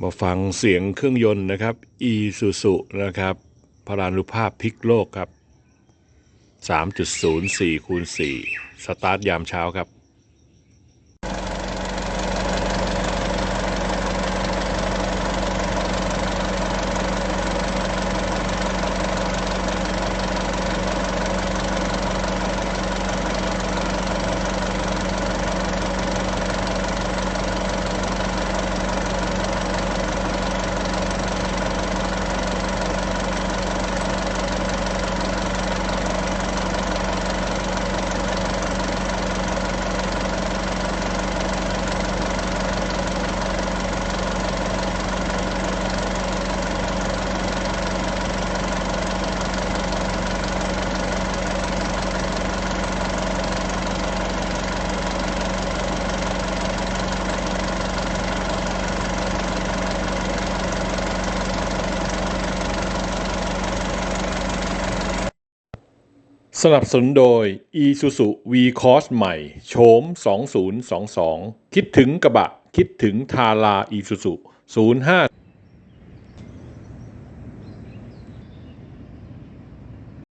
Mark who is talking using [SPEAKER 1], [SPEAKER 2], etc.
[SPEAKER 1] มาฟังเสียงเครื่องยนต์นะครับ e สุสุนะครับพลานุภาพพลิกโลกครับ 3.04คูณ4สตาร์ทยามเช้าครับ สนับสนุนโดย Isuzu V-Cross ใหม่ โฉม 2022 คิดถึงกระบะ คิดถึงทารา Isuzu 05